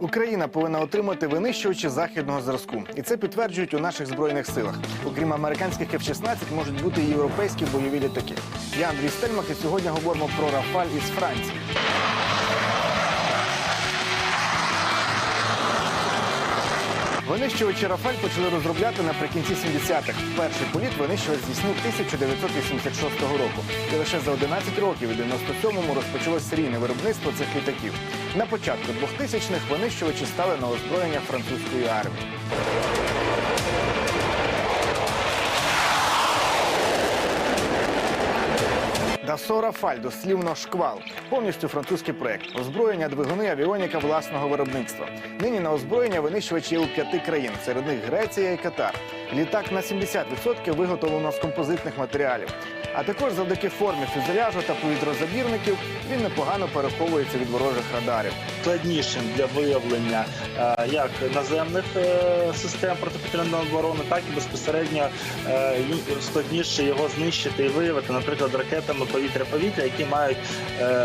Україна повинна отримати винищувачі західного зразку, і це підтверджують у наших збройних силах. Окрім американських F-16, можуть бути і європейські бойові літаки. Я Андрій Стельмах і сьогодні говоримо про Рафаль із Франції. Винищувачі Рафаль почали розробляти наприкінці 70-х. Перший політ винищувач здійснив 1986 року. І лише за 11 років у 97-му розпочалось серійне виробництво цих літаків. На початку 2000-х винищувачі стали на озброєння французької армії. Дасо Рафаль, дослівно шквал, повністю французький проект. Озброєння двигуни авіоніка власного виробництва. Нині на озброєння винищувачі у п'яти країн, серед них Греція і Катар. Літак на 70% виготовлено з композитних матеріалів. А також завдяки формі фюзеляжу та повітрозабірників він непогано переховується від ворожих радарів. складнішим для виявлення е, як наземних е, систем протиповітряної оборони, так і безпосередньо е, складніше його знищити і виявити, наприклад, ракетами повітря-повітря, які мають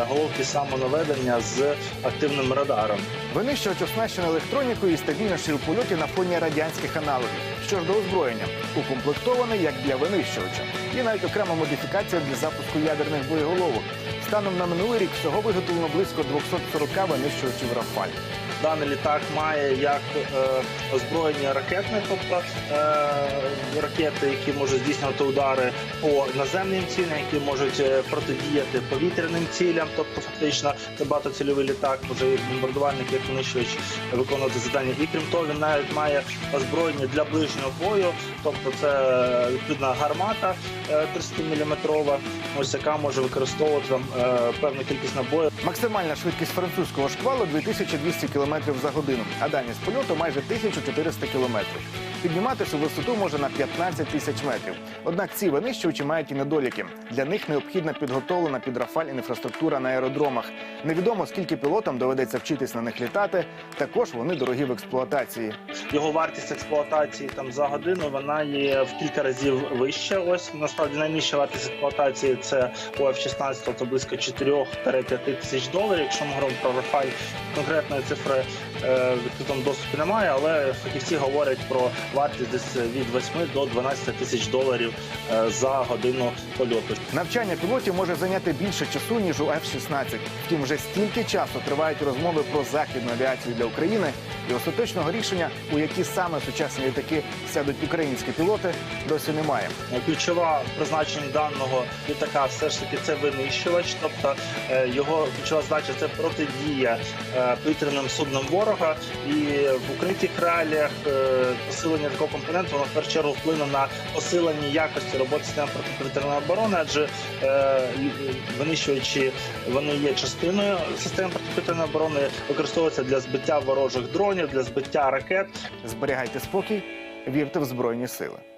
головки самонаведення з активним радаром. Винищувач оснащений електронікою і стабільніший у польоті на фоні радянських аналогів. Що ж до озброєння, укомплектований як для винищувача. Є навіть окрема модифікація для запуску ядерних боєголовок. Станом на минулий рік всього виготовлено близько 240 винищувачів Рафаль. Даний літак має як е, озброєння ракетне, тобто ракети, які можуть здійснювати удари по наземним цілям, які можуть е, протидіяти повітряним цілям, тобто фактично це багатоцільовий літак, може як бомбардувальник, як винищувач виконувати завдання. І крім того, він навіть має озброєння для ближнього бою, тобто це відповідна гармата 30-мм, ось яка може використовувати там певну кількість набоїв. Максимальна швидкість французького шквалу 2200 км за годину, а дальність польоту майже 1400 км. Підніматися у висоту може на 15 тисяч метрів. Однак ці винищувачі мають і недоліки. Для них необхідна підготовлена під Рафаль інфраструктура на аеродромах. Невідомо скільки пілотам доведеться вчитись на них літати. Також вони дорогі в експлуатації. його вартість експлуатації там за годину вона є в кілька разів вища. Ось насправді найнижча вартість експлуатації це у F-16, це близько 4-5 тисяч доларів. Якщо ми говоримо про Rafale, конкретної цифри е, відкритому доступі немає, але фахівці говорять про вартість десь від 8 до 12 тисяч доларів е, за годину польоту. Навчання пілотів може зайняти більше часу ніж у F-16. Втім, вже стільки часу тривають розмови про західну авіацію для України, і остаточного рішення, у які саме сучасні літаки сядуть українські пілоти, досі немає. Ключова призначення даного літака все ж таки це винищувач, тобто е, його ключова задача це протидія е, повітряним суднам ворога. І в укритих реаліях е, посилення такого компоненту воно в першу чергу вплине на посилення якості роботи систем протиповітряної оборони, адже е, винищувачі вони є частиною систем протиповітряної оборони, використовуються для збиття ворожих дронів, для збиття ракет. Зберігайте спокій, вірте в збройні сили.